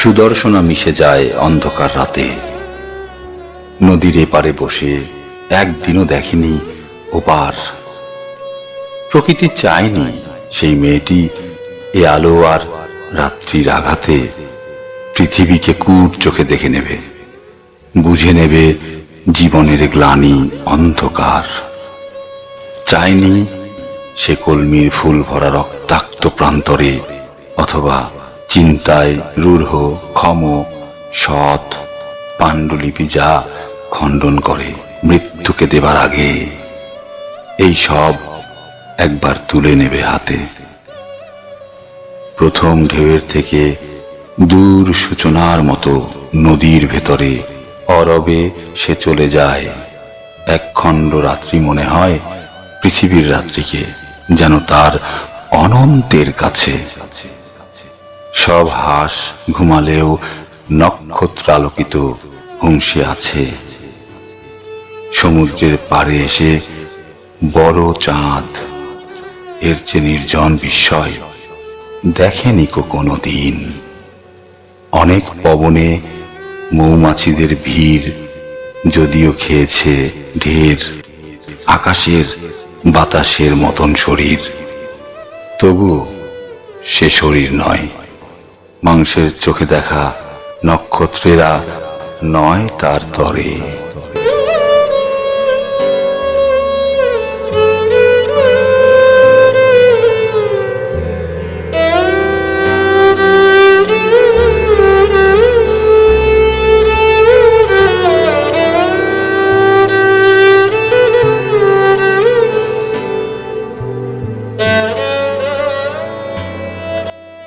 সুদর্শনা মিশে যায় অন্ধকার রাতে। নদীর এপারে বসে একদিনও দেখেনি ওপার। প্রকৃতি চায়নি সেই মেয়েটি এ আলো আর রাত্রির আঘাতে পৃথিবীকে কূট চোখে দেখে নেবে, বুঝে নেবে জীবনের গ্লানি অন্ধকার। চায়নি সে কলমির ফুল ভরা রক্তাক্ত প্রান্তরে অথবা চিন্তায় রূঢ়, ক্ষম, সৎ পাণ্ডুলিপি যা খণ্ডন করে মৃত্যুকে দেবার আগে, এই সব একবার তুলে নেবে হাতে। প্রথম ঢেউয়ের থেকে দূর সূচনার মতো নদীর ভেতরে অরবে সে চলে যায়। এক খণ্ড রাত্রি মনে হয় পৃথিবীর রাত্রিকে, যেন তার অনন্তের কাছে। সব হাঁস ঘুমালেও নক্ষত্রালোকিত হুংসে আছে। সমুদ্রের পাড়ে এসে বড় চাঁদ, এর চেয়ে নির্জন বিস্ময় দেখেনি কো কোনো দিন। অনেক পবনে মৌমাছিদের ভিড় যদিও খেয়েছে ঢের, আকাশের বাতাসের মতন শরীর। তবু সে শরীর নয়। মাংসের চোখে দেখা নক্ষত্রেরা নয় তার তরে।